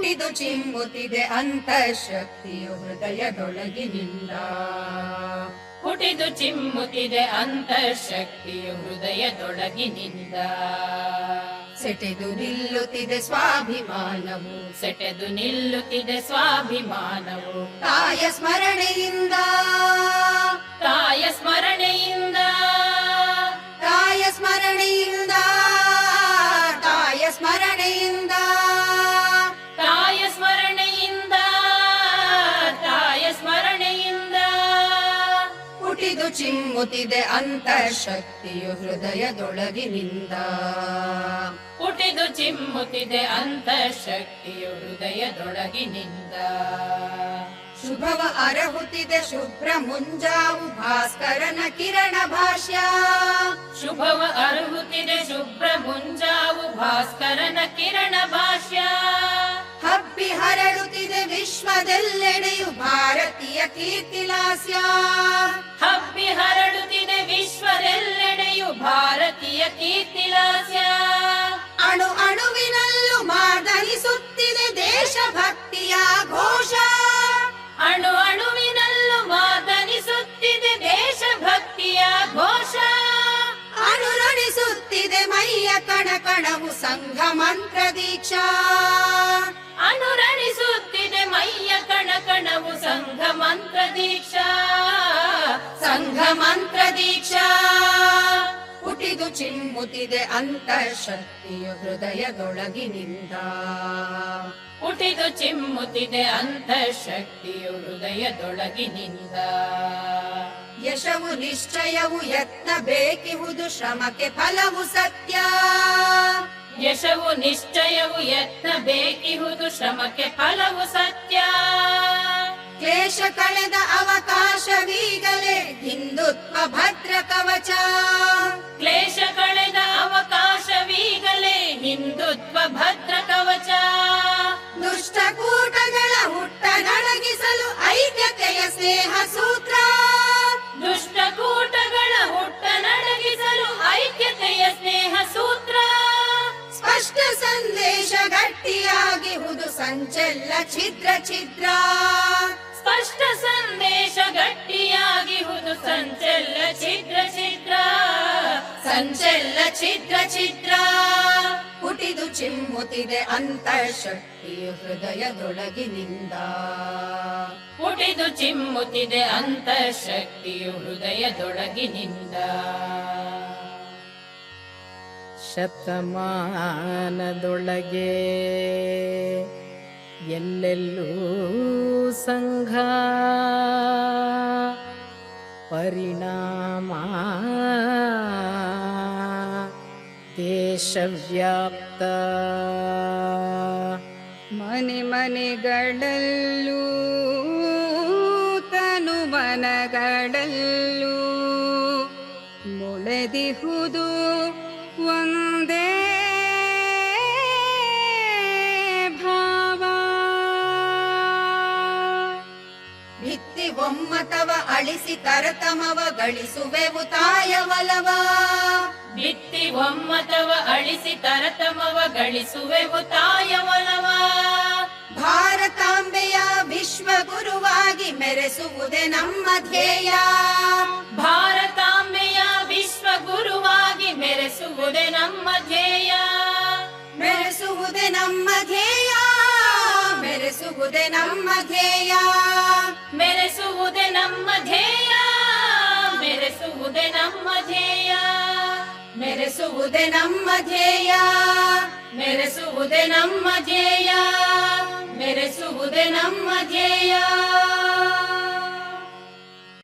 ಪುಟಿದು ಚಿಮ್ಮುತ್ತಿದೆ ಅಂತಃಶಕ್ತಿಯು ಹೃದಯದೊಳಗಿನಿಲ್ಲ ಹುಟಿದು ಚಿಮ್ಮುತ್ತಿದೆ ಅಂತಃಶಕ್ತಿಯು ಹೃದಯದೊಳಗಿನಿಂದ. ಸೆಟೆದು ನಿಲ್ಲುತ್ತಿದೆ ಸ್ವಾಭಿಮಾನವು. ಸೆಟೆದು ನಿಲ್ಲುತ್ತಿದೆ ಸ್ವಾಭಿಮಾನವು. ತಾಯ ಸ್ಮರಣೆಯಿಂದ. ತಾಯ ಸ್ಮರಣೆಯಿಂದ. ತಾಯ ಸ್ಮರಣೆಯಿಂದ. ಪುಟಿದು ಚಿಮ್ಮುತ್ತಿದೆ ಅಂತಃಶಕ್ತಿಯು ಹೃದಯದೊಳಗಿನಿಂದ. ಹುಟಿದು ಚಿಮ್ಮುತ್ತಿದೆ ಅಂತಃಶಕ್ತಿಯು ಹೃದಯದೊಳಗಿನಿಂದ. ಶುಭವ ಅರಹುತ್ತಿದೆ ಶುಭ್ರ ಮುಂಜಾವು ಭಾಸ್ಕರನ ಕಿರಣ ಭಾಷ್ಯ. ಶುಭವ ಅರುಹುತ್ತಿದೆ ಶುಭ್ರ ಮುಂಜಾವು ಭಾಸ್ಕರನ ಕಿರಣ ಭಾಷ್ಯ ಭಾರತೀಯ ಕೀರ್ತಿಲಾಸ್ಯ ಹಬ್ಬಿ ಹರಡುತ್ತಿದೆ ವಿಶ್ವದೆಲ್ಲೆಡೆಯು ಭಾರತೀಯ ಕೀರ್ತಿಲಾಸ್ಯ ಅಣು ಅಣುವಿನಲ್ಲೂ ಮಾದರಿಸುತ್ತಿದೆ ದೇಶಭಕ್ತಿಯ ಘೋಷ. ಅಣು ಅಣುವಿನಲ್ಲೂ ಮಾದರಿಸುತ್ತಿದೆ ದೇಶಭಕ್ತಿಯ ಘೋಷ. ಅನುರಣಿಸುತ್ತಿದೆ ಮೈಯ ಕಣ ಕಣವು ಸಂಘ ಮಂತ್ರ ದೀಕ್ಷಾ ಅನುರಣಿಸುತ್ತಿದೆ ಮೈಯ ಕಣವು ಸಂಘ ಮಂತ್ರ ದೀಕ್ಷಾ. ಸಂಘ ಮಂತ್ರ ದೀಕ್ಷಾ. ಹುಟ್ಟಿದು ಚಿಮ್ಮುತ್ತಿದೆ ಅಂತಃಶಕ್ತಿಯು ಹೃದಯದೊಳಗಿನಿಂದ. ಹುಟಿದು ಚಿಮ್ಮುತ್ತಿದೆ ಅಂತಃಶಕ್ತಿಯು ಹೃದಯದೊಳಗಿನಿಂದ. ಯಶವು ನಿಶ್ಚಯವು ಯತ್ನ ಬೇಕಿಹುದು ಶ್ರಮಕ್ಕೆ ಫಲವು ಸತ್ಯ. ಯಶವು ನಿಶ್ಚಯವು ಯತ್ನ ಬೇಕಿಹುದು ಶ್ರಮಕ್ಕೆ ಫಲವು ಸತ್ಯ. ಕ್ಲೇಶ ಕಳೆದ ಅವಕಾಶವೀಗಲೇ ಹಿಂದುತ್ವ ಭದ್ರ ಕವಚ. ಕ್ಲೇಶ ಕಳೆದ ಅವಕಾಶವೀಗಲೇ ಹಿಂದುತ್ವ ಭದ್ರ ಕವಚ. ದುಷ್ಟಕೂಟಗಳ ಹುಟ್ಟ ನಡಗಿಸಲು ಐಕ್ಯತೆಯ ಸ್ನೇಹ ಸೂತ್ರ. ದುಷ್ಟಕೂಟಗಳ ಹುಟ್ಟ ನಡಗಿಸಲು ಐಕ್ಯತೆಯ ಸ್ನೇಹ ಸೂತ್ರ. ಸ್ಪಷ್ಟ ಸಂದೇಶ ಗಟ್ಟಿಯಾಗಿಹುದು ಸಂಚಲ್ಲ ಛಿದ್ರ ಛಿದ್ರ. ಸ್ಪಷ್ಟ ಸಂದೇಶ ಗಟ್ಟಿಯಾಗಿಹುದು ಸಂಚಲ್ಲ ಚಿತ್ರ ಚಿತ್ರ ಸಂಚಲ್ಲ ಚಿತ್ರ ಚಿತ್ರ ಹುಟಿದು ಚಿಮ್ಮುತ್ತಿದೆ ಅಂತಃಶಕ್ತಿಯು ಹೃದಯದೊಳಗಿನಿಂದ. ಹುಟಿದು ಚಿಮ್ಮುತ್ತಿದೆ ಅಂತಃಶಕ್ತಿಯು ಹೃದಯದೊಳಗಿನಿಂದ. ಶತಮಾನದೊಳಗೆ ಎಲ್ಲೆಲ್ಲೂ ಸಂಘ. ಪರಿಣಾಮ. ದೇಶವ್ಯಾಪ್ತ. ಮನೆ ಮನೆಗಳಲ್ಲೂ ತನು ಮನಗಳಲ್ಲೂ ಮುಳೆದಿಹುದು ಒಂದೇ ಒಮ್ಮತವ ಅಳಿಸಿ ತರತಮವ ಗಳಿಸುವೆವು ತಾಯ ಒಲವ ಬಿತ್ತಿ ಒಮ್ಮತವ ಅಳಿಸಿ ತರತಮವ ಗಳಿಸುವೆವು ತಾಯ ಒಲವ ಭಾರತಾಂಬೆಯ ವಿಶ್ವ ಗುರುವಾಗಿ ಮೆರೆಸುವುದೇ ನಮ್ಮ ಧ್ಯೇಯ. ಭಾರತಾಂಬೆಯ ವಿಶ್ವ ಗುರುವಾಗಿ ಮೆರೆಸುವುದೇ ಮೆರೆಸುವುದೇ ನಮ್ಮ ಧ್ಯೇಯ. ಮೆರೆಸುವುದೇ ನಮ್ಮ ಧ್ಯೇಯ. ಮೆರೆಸುವುದೇ ನಮ್ಮ ಧ್ಯೇಯ. ಮೆರೆಸುವುದೇ ನಮ್ಮ ಧ್ಯೇಯ. ಮೆರೆಸುವುದೇ ನಮ್ಮ ಧ್ಯೇಯ. ಮೆರೆಸುವುದೇ ನಮ್ಮ ಧ್ಯೇಯ.